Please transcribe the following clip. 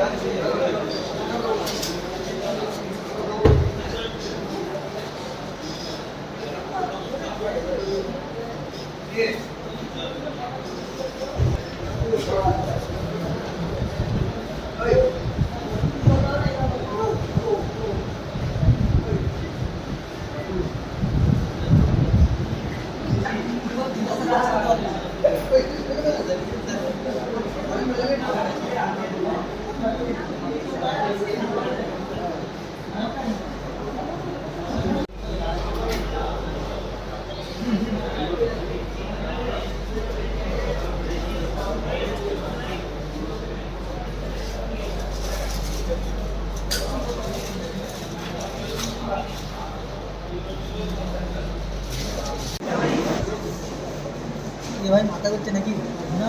Yes. ভাই মাথা করছে নাকি? না